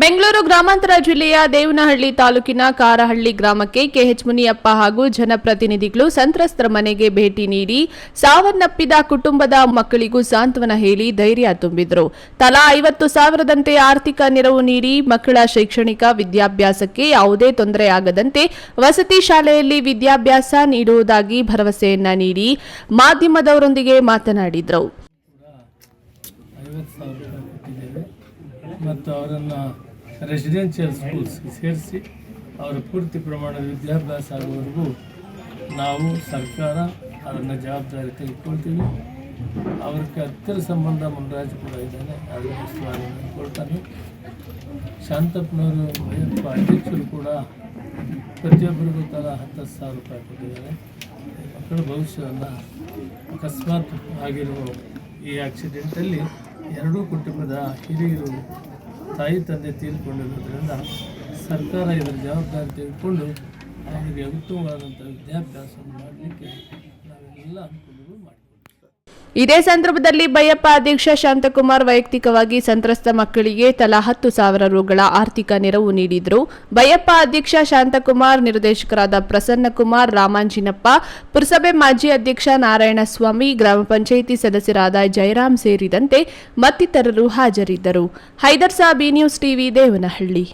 ಬೆಂಗಳೂರು ಗ್ರಾಮಾಂತರ ಜಿಲ್ಲೆಯ ದೇವನಹಳ್ಳಿ ತಾಲೂಕಿನ ಕಾರಹಳ್ಳಿ ಗ್ರಾಮಕ್ಕೆ ಕೆಎಚ್ ಮುನಿಯಪ್ಪ ಹಾಗೂ ಜನಪ್ರತಿನಿಧಿಗಳು ಸಂತ್ರಸ್ತರ ಮನೆಗೆ ಭೇಟಿ ನೀಡಿ ಸಾವನ್ನಪ್ಪಿದ ಕುಟುಂಬದ ಮಕ್ಕಳಿಗೂ ಸಾಂತ್ವನ ಹೇಳಿ ಧೈರ್ಯ ತುಂಬಿದರು. ತಲಾ ಐವತ್ತು ಸಾವಿರದಂತೆ ಆರ್ಥಿಕ ನೆರವು ನೀಡಿ ಮಕ್ಕಳ ಶೈಕ್ಷಣಿಕ ವಿದ್ಯಾಭ್ಯಾಸಕ್ಕೆ ಯಾವುದೇ ತೊಂದರೆಯಾಗದಂತೆ ವಸತಿ ಶಾಲೆಯಲ್ಲಿ ವಿದ್ಯಾಭ್ಯಾಸ ನೀಡುವುದಾಗಿ ಭರವಸೆಯನ್ನ ನೀಡಿ ಮಾಧ್ಯಮದವರೊಂದಿಗೆ ಮಾತನಾಡಿದ್ರು. ಮತ್ತು ಅವರನ್ನು ರೆಸಿಡೆನ್ಷಿಯಲ್ ಸ್ಕೂಲ್ಸ್ಗೆ ಸೇರಿಸಿ ಅವರ ಪೂರ್ತಿ ಪ್ರಮಾಣದ ವಿದ್ಯಾಭ್ಯಾಸ ಆಗುವವರೆಗೂ ನಾವು ಸರ್ಕಾರ ಅದನ್ನು ಜವಾಬ್ದಾರಿ ತೆಗೆದುಕೊಳ್ತೀವಿ. ಅವ್ರಿಗೆ ಹತ್ತಿರ ಸಂಬಂಧ ಮುನ್ರಾಜ್ ಕೂಡ ಇದ್ದಾನೆ ಅದನ್ನು ಕೊಡ್ತಾನೆ. ಶಾಂತಪ್ಪನವರು ಅಧ್ಯಕ್ಷರು ಕೂಡ ಪ್ರತಿಯೊಬ್ಬರಿಗೂ ತಲಾ ಹತ್ತು ಸಾವಿರ ರೂಪಾಯಿ ಕೊಟ್ಟಿದ್ದಾರೆ. ಮಕ್ಕಳ ಭವಿಷ್ಯವನ್ನು ಅಕಸ್ಮಾತ್ ಆಗಿರುವ ಈ ಆಕ್ಸಿಡೆಂಟಲ್ಲಿ ಎರಡೂ ಕುಟುಂಬದ ಹಿರಿಯರು ತಾಯಿ ತಂದೆ ತೀರಿಕೊಂಡಿರೋದ್ರಿಂದ ಸರ್ಕಾರ ಇದರ ಜವಾಬ್ದಾರಿ ತೆಗೆದುಕೊಂಡು ಅವರಿಗೆ ಉತ್ತಮವಾದಂಥ ವಿದ್ಯಾಭ್ಯಾಸವನ್ನು ಮಾಡಲಿಕ್ಕೆ ನಾವೆಲ್ಲ ಮಾಡಿಕೊಡ್ತೀವಿ ಇದೇ ಸಂದರ್ಭದಲ್ಲಿ ಬೈಯಪ್ಪ ಅಧ್ಯಕ್ಷ ಶಾಂತಕುಮಾರ್ ವೈಯಕ್ತಿಕವಾಗಿ ಸಂತ್ರಸ್ತ ಮಕ್ಕಳಿಗೆ ತಲಾ ಹತ್ತು ಸಾವಿರ ರುಗಳ ಆರ್ಥಿಕ ನೆರವು ನೀಡಿದರು. ಬೈಯಪ್ಪ ಅಧ್ಯಕ್ಷ ಶಾಂತಕುಮಾರ್, ನಿರ್ದೇಶಕರಾದ ಪ್ರಸನ್ನಕುಮಾರ್ ರಾಮಾಂಜಿನಪ್ಪ, ಪುರಸಭೆ ಮಾಜಿ ಅಧ್ಯಕ್ಷ ನಾರಾಯಣಸ್ವಾಮಿ, ಗ್ರಾಮ ಪಂಚಾಯಿತಿ ಸದಸ್ಯರಾದ ಜಯರಾಮ್ ಸೇರಿದಂತೆ ಮತ್ತಿತರರು ಹಾಜರಿದ್ದರು. Haider Sabi news TV, Devanahalli.